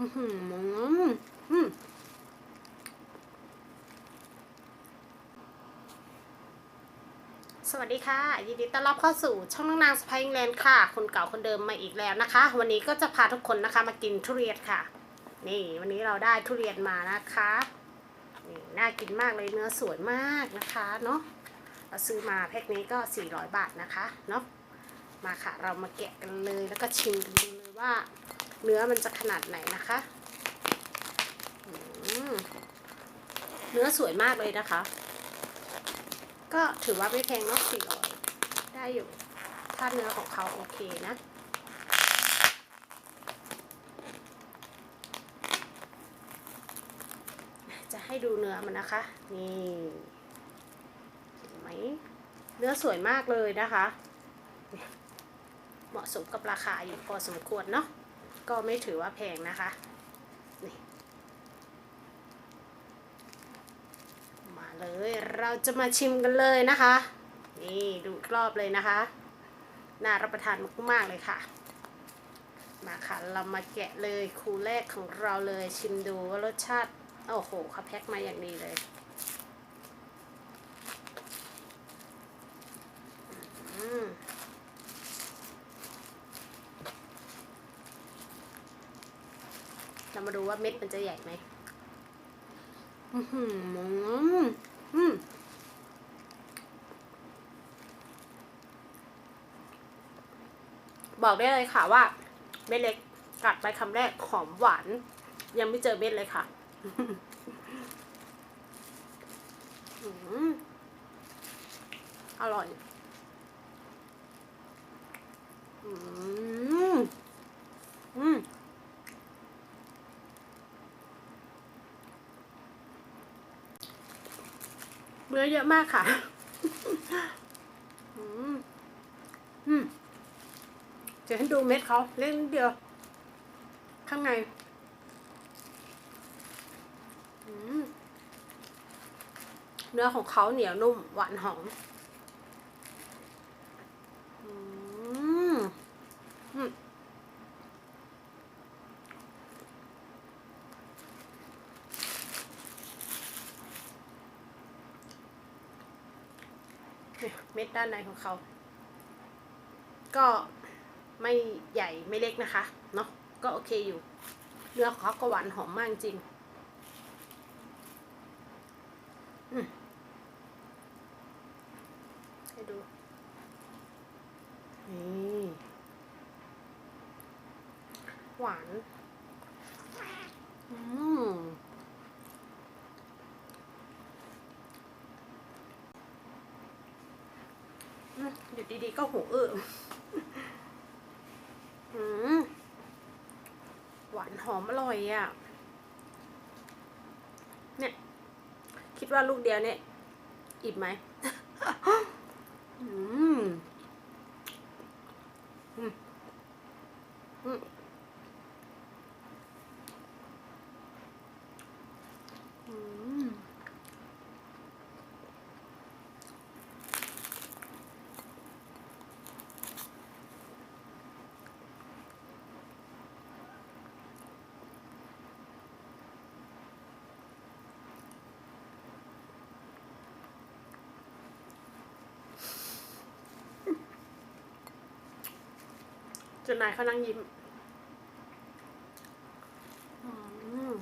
อื้อหืออืมสวัสดีค่ะ ยินดีต้อนรับเข้าสู่ช่องน้องนางสไปอิงแลนด์ค่ะ คนเก่าคนเดิมมาอีกแล้วนะคะ วันนี้ก็จะพาทุกคนนะคะมากินทุเรียนค่ะ นี่วันนี้เราได้ทุเรียนมานะคะนี่น่ากินมากเลยเนื้อสวยมากนะคะเนาะเราซื้อมาแพ็คนี้ก็ 400 บาทนะคะเนาะมาค่ะ เรามาแกะกันเลยแล้วก็ชิมกันดูเลยว่า เนื้อมันจะขนาดไหนนะคะเนื้อสวยมากเลยนะคะ ก็ถือว่าไม่แพงเนาะสี่ร้อยได้อยู่ ถ้าเนื้อของเขาโอเคนะจะให้ดูเนื้อมันนะคะ นี่เห็นไหมเนื้อสวยมากเลยนะคะ เหมาะสมกับราคาอยู่พอสมควรเนาะ ก็ไม่ถือว่าแพงนะคะนี่มาเลยเราจะมาชิมกันเลยนะคะ นี่ดูรอบเลยนะคะ น่ารับประทานมากๆเลยค่ะ มาค่ะ เรามาแกะเลยคูแรกของเราเลยชิมดูว่ารสชาติ โอ้โหเขาแพ็คมาอย่างดีเลย อืม เรามาดูว่าเม็ดมันจะใหญ่ไหมอือหืออืมบอกได้เลยค่ะว่า เม็ดเล็กกัดไปคำแรกหอมหวาน ยังไม่เจอเม็ดเลยค่ะอืมอร่อยอืมอืม เนื้อเยอะมากค่ะอืมอืมจะให้ดูเม็ดเขาเล่นเดียว ข้างในเนื้อของเขาเหนียวนุ่มหวานหอม อืม อืม เม็ดด้านในของเขา ก็ไม่ใหญ่ไม่เล็กนะคะ เนาะก็โอเคอยู่ เนื้อของเขาก็หวานหอมมากจริงให้ดู นี่หวาน อืม อืมอยู่ ดีๆ ก็หูอื้ออืมหวานหอมอร่อยอะ เนี่ย คิดว่าลูกเดียวเนี่ย อิ่มไหม อืม อืม อืม อืม จ นนายเขานั่งยิ้มอืม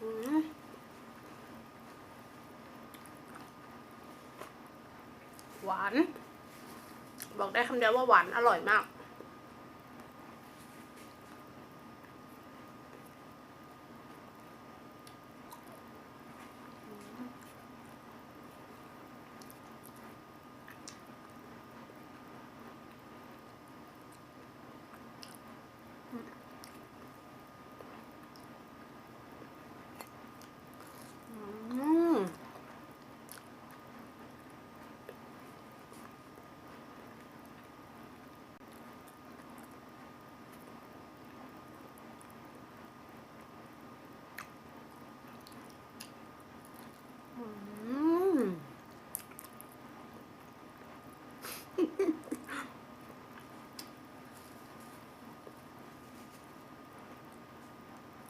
อืมหวาน บอกได้คำเดียวว่าหวานอร่อยมาก อืม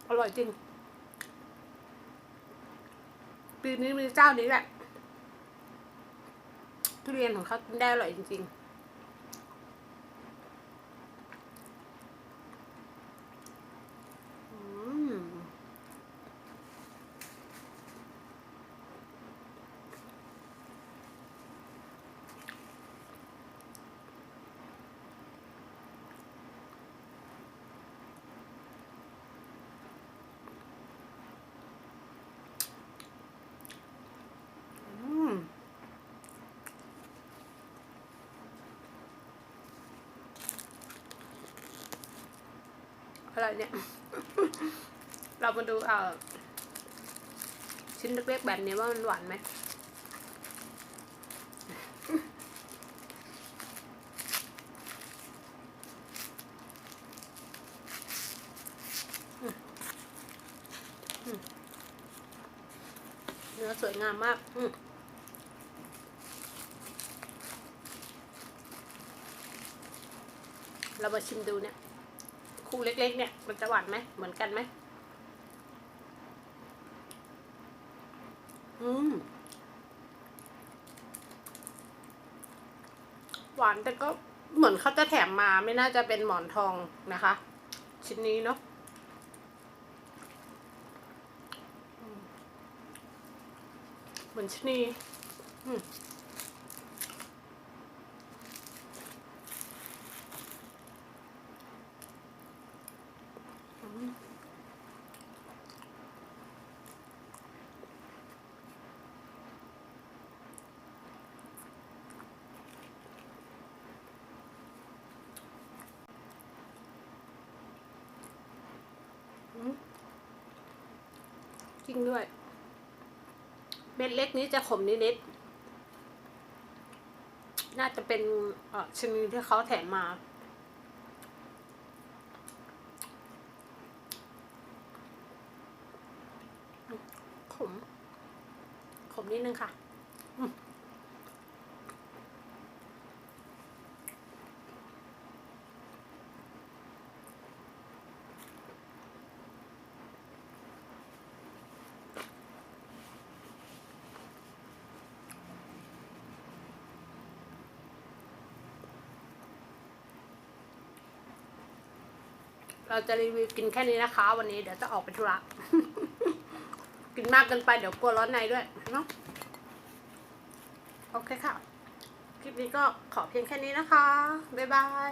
อร่อยจริง ปีนี้มีเจ้านี้แหละทุเรียนของเขากินได้อร่อยจริง ๆ อืม อืม อะไรเนี่ย เรามาดูเอ่อชิ้นเล็กๆแบบนี้ว่ามันหวานไหมเนื้อสวยงามมาก อืเรามาชิมดูเนี่ย เล็กๆเนี่ย มันจะหวานไหมเหมือนกันไหมอืมหวานแต่ก็เหมือนเขาจะแถมมาไม่น่าจะเป็นหมอนทองนะคะ ชิ้นนี้เนาะเหมือนชะนีอืม จริงด้วย เม็ดเล็กนี้จะขมนิดๆ น่าจะเป็นอ่อชนิดที่เขาแถมมาขม ขมนิดนึงค่ะ เราจะรีวิวกินแค่นี้นะคะ วันนี้เดี๋ยวจะออกไปธุระกินมากเกินไปเดี๋ยวกลัวร้อนในด้วยเนาะโอเคค่ะ คลิปนี้ก็ขอเพียงแค่นี้นะคะ บ๊ายบาย